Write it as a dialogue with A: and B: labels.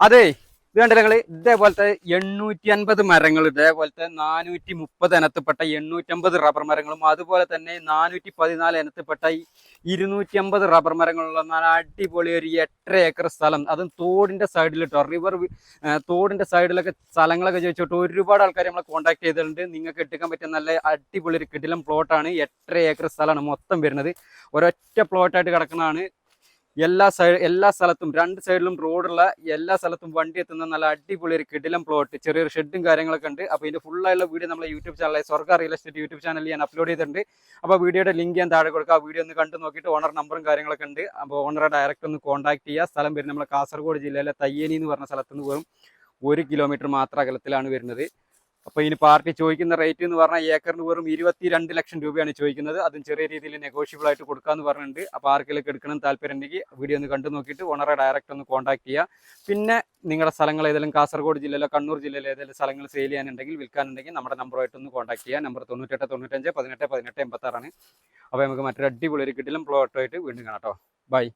A: അതെ ഇത് കണ്ടില്ല നിങ്ങൾ? ഇതേപോലത്തെ എണ്ണൂറ്റി അൻപത് മരങ്ങൾ ഇതേപോലത്തെ നാനൂറ്റി മുപ്പത് ഇനത്തിൽപ്പെട്ട എണ്ണൂറ്റമ്പത് റബ്ബർ മരങ്ങളും അതുപോലെ തന്നെ നാനൂറ്റി പതിനാല് ഇനത്തിൽപ്പെട്ട ഇരുന്നൂറ്റി അമ്പത് റബ്ബർ മരങ്ങളുള്ള നല്ല അടിപൊളി ഒരു എട്ടര ഏക്കർ സ്ഥലം. അതും തോടിന്റെ സൈഡിലിട്ടോ റിവർ തോടിന്റെ സൈഡിലൊക്കെ സ്ഥലങ്ങളൊക്കെ ചോദിച്ചിട്ട് ഒരുപാട് ആൾക്കാർ നമ്മളെ കോൺടാക്ട് ചെയ്തിട്ടുണ്ട്. നിങ്ങൾക്ക് എടുക്കാൻ പറ്റിയ നല്ല അടിപൊളി ഒരു കിടിലം പ്ലോട്ടാണ് എട്ടര ഏക്കർ സ്ഥലമാണ് മൊത്തം വരുന്നത്. ഒരൊറ്റ പ്ലോട്ടായിട്ട് കിടക്കുന്നതാണ് എല്ലാ സൈഡ് എല്ലാ സ്ഥലത്തും രണ്ട് സൈഡിലും റോഡുള്ള എല്ലാ സ്ഥലത്തും വണ്ടി എത്തുന്ന നല്ല അടിപൊളി ഒരു കിടിലം പ്ലോട്ട് ചെറിയൊരു ഷെഡും കാര്യങ്ങളൊക്കെ ഉണ്ട്. അപ്പോൾ ഇതിന്റെ ഫുള്ളായുള്ള വീഡിയോ നമ്മുടെ യൂട്യൂബ് ചാനലായ സ്വർഗ റിയൽ എസ്റ്റേറ്റ് യൂട്യൂബ് ചാനലിൽ ഞാൻ അപ്ലോഡ് ചെയ്തിട്ടുണ്ട്. അപ്പോൾ വീഡിയോയുടെ ലിങ്ക് ഞാൻ താഴെ കൊടുക്കുക ആ വീഡിയോ ഒന്ന് കണ്ടു നോക്കിയിട്ട് ഓണർ നമ്പറും കാര്യങ്ങളൊക്കെ ഉണ്ട്. അപ്പോൾ ഓണറെ ഡയറക്റ്റ് ഒന്ന് കോൺടാക്ട് ചെയ്യുക സ്ഥലം വരുന്നത് നമ്മുടെ കാസർഗോഡ് ജില്ലയിലെ തയ്യനി എന്ന് പറഞ്ഞ സ്ഥലത്ത് നിന്ന് വെറും ഒരു കിലോമീറ്റർ മാത്രം അകലത്തിലാണ് വരുന്നത്. അപ്പോൾ ഇനി പാർട്ടി ചോദിക്കുന്ന റേറ്റ് എന്ന് പറഞ്ഞാൽ ഏക്കറിന് വെറും ഇരുപത്തി രണ്ട് ലക്ഷം രൂപയാണ് ചോദിക്കുന്നത്. അതും ചെറിയ രീതിയിൽ നെഗോഷ്യബിൾ ആയിട്ട് കൊടുക്കാമെന്ന് പറഞ്ഞിട്ടുണ്ട്. അപ്പോൾ ആർക്കെങ്കിലും എടുക്കണം താല്പര്യം ഉണ്ടെങ്കിൽ വീഡിയോ ഒന്ന് കണ്ടു നോക്കിയിട്ട് ഓണറെ ഡയറക്റ്റ് ഒന്ന് കോൺടാക്ട് ചെയ്യുക പിന്നെ നിങ്ങളുടെ സ്ഥലങ്ങൾ ഏതെങ്കിലും കാസർഗോഡ് ജില്ലയിലോ കണ്ണൂർ ജില്ലയിലോ ഏതെങ്കിലും സ്ഥലങ്ങൾ സെയിൽ ചെയ്യാനുണ്ടെങ്കിൽ വിൽക്കാനുണ്ടെങ്കിൽ നമ്മുടെ നമ്പറുമായിട്ട് ഒന്ന് കോൺടാക്ട് ചെയ്യുക നമ്പർ തൊണ്ണൂറ്റെട്ട് തൊണ്ണൂറ്റഞ്ച് പതിനെട്ട് പതിനെട്ട് എൺപത്താറാണ്. അപ്പോൾ നമുക്ക് മറ്റൊരു അടിപൊളി ഒരു കിട്ടിലും പ്ലോട്ടുമായിട്ട് വീണ്ടും കാണാം കേട്ടോ ബൈ